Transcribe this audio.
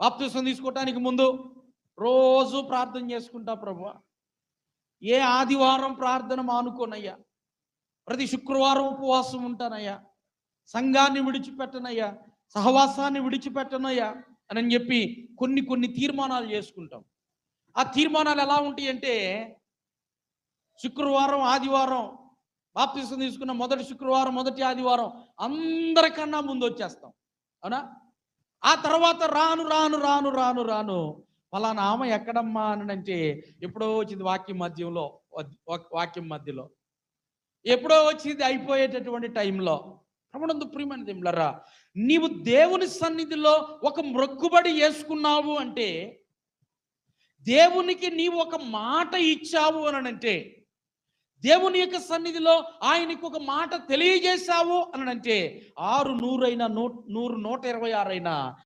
బాప్తిసం తీసుకోవటానికి ముందు రోజు ప్రార్థన చేసుకుంటా ప్రభు ఏ ఆదివారం ప్రార్థన మానుకోనయ్యా. ప్రతి శుక్రవారం ఉపవాసం ఉంటానయ్యా. సంఘాన్ని విడిచిపెట్టనయ్యా. సహవాసాన్ని విడిచిపెట్టనయ్యా అని చెప్పి కొన్ని కొన్ని తీర్మానాలు చేసుకుంటాం. ఆ తీర్మానాలు ఎలా ఉంటాయి అంటే శుక్రవారం ఆదివారం బాప్తిసం తీసుకున్న మొదటి శుక్రవారం మొదటి ఆదివారం అందరికన్నా ముందు వచ్చేస్తాం. అవునా? ఆ తర్వాత రాను రాను రాను రాను రాను. ఫలానా ఆమె ఎక్కడమ్మా అని అంటే ఎప్పుడో వచ్చింది వాక్యం మధ్యంలో వాక్యం మధ్యలో. ఎప్పుడో వచ్చింది అయిపోయేటటువంటి టైంలో. రమణందు ప్రియమైన దింలరా నీవు దేవుని సన్నిధిలో ఒక మొక్కుబడి వేసుకున్నావు అంటే దేవునికి నీవు ఒక మాట ఇచ్చావు అని అంటే దేవుని యొక్క సన్నిధిలో ఆయనకు ఒక మాట తెలియజేశావు అనంటే ఆరు నూరైనా నూ నూరు నూట ఇరవై ఆరైనా